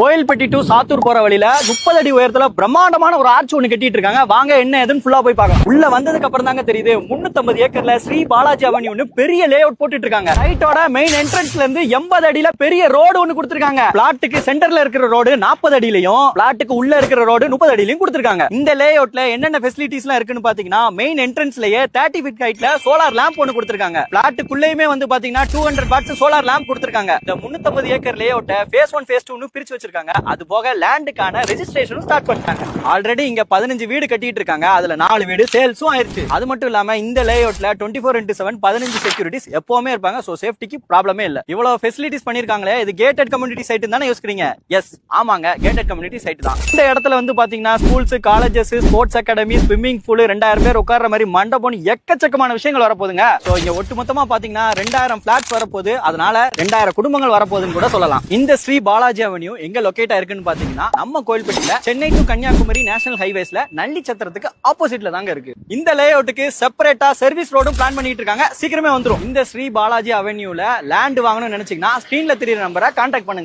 Kovilpatti to Sattur போற வழியில முப்பது அடி உயரத்துல பிரம்மாண்டமான ஒரு ஆர்ச் ஒண்ணு கட்டிட்டு இருக்காங்க. வாங்க என்ன எதுன்னு ஃபுல்லா போய் பார்க்கலாம். உள்ள வந்ததுக்கு அப்புறம் தாங்க தெரியுது 350 ஏக்கர்ல ஸ்ரீ பாலாஜி அவென்யூன்னு பெரிய லே அவுட் போட்டுட்டு இருக்காங்க சைட்டோட மெயின் என்ட்ரன்ஸ்ல இருந்து எண்பது அடியில பெரிய ரோடு ஒன்னு கொடுத்துருக்காங்க. பிளாட்டுக்கு சென்டர்ல இருக்கிற ரோடு நாற்பது அடியிலையும் பிளாட்டுக்கு உள்ள இருக்கிற ரோடு முப்பது அடியிலையும் கொடுத்துருக்காங்க. இந்த லே அவுட்ல என்னென்ன ஃபெசிலிட்டிஸ் எல்லாம் இருக்குன்னு பாத்தீங்கன்னா மெயின் என்ட்ரன்ஸ்லயே தேர்ட்டி ஃபிட் ஹைட்ல சோலார் லேம்ப் ஒன்னு கொடுத்துருக்காங்க. பிளாட்டுக்குள்ளேயுமே வந்து பாத்தீங்கன்னா two hundred pots solar lamp கொடுத்துருக்காங்க. இந்த 350 ஏக்கர் லே அவுட்டை ஃபேஸ் ஒன் ஃபேஸ் டூன்னு பிரிச்சு ஆரம்பிச்சிருக்காங்க அது போக லேண்டுக்கான ரெஜிஸ்ட்ரேஷனும் ஸ்டார்ட் பண்ணிட்டாங்க. ஆல்ரெடி இங்க பதினஞ்சு வீடு கட்டிட்டு இருக்காங்க. அதுல நாலு வீடு சேல்ஸும் ஆயிருச்சு அது மட்டும் இல்லாம இந்த லே அவுட்ல டுவெண்ட்டி ஃபோர் இன்ட்டு செவன் பதினஞ்சு செக்யூரிட்டிஸ் எப்பவுமே இருப்பாங்க. சோ சேஃப்டிக்கு ப்ராப்ளமே இல்ல. இவ்வளவு ஃபெசிலிட்டிஸ் பண்ணிருக்காங்களே. இது கேட்டட் கம்யூனிட்டி சைட் தானே யோசிக்கிறீங்க? எஸ் ஆமாங்க. கேட்டட் கம்யூனிட்டி சைட் தான். இந்த இடத்துல வந்து பாத்தீங்கன்னா schools colleges sports academy swimming pool ரெண்டாயிரம் பேர் உட்கார்ற மாதிரி மண்டபம் எக்கச்சக்கமான விஷயங்கள் வரப்போகுதுங்க. சோ இங்க ஒட்டுமொத்தமா பாத்தீங்கன்னா ரெண்டாயிரம் பிளாட்ஸ் வரப்போகுது. அதனால ரெண்டாயிரம் குடும்பங்கள் வரப்போகுதுன்னு கூட சொல்லலாம். இந்த ஸ்ரீ பாலாஜி அவென்யூ எங்க லொகேட் ஆயிருக்குன்னு பாத்தீங்கன்னா நம்ம கோயில்பட்டியில சென்னை டு கன்னியாகுமரி நேஷனல் ஹைவேஸ்ல நள்ளி சத்திரத்துக்கு ஆப்போசிட்ல தாங்க இருக்கு. இந்த லே அவுட்டுக்கு செப்பரேட்டா சர்வீஸ் ரோடும் பிளான் பண்ணிட்டு இருக்காங்க. சீக்கிரமே வந்துரும். இந்த ஸ்ரீ பாலாஜி அவென்யூல லேண்ட் வாங்கணும்னு நினைச்சீங்கன்னா ஸ்கிரீன்ல தெரியற நம்பரை கான்டாக்ட் பண்ணுங்க.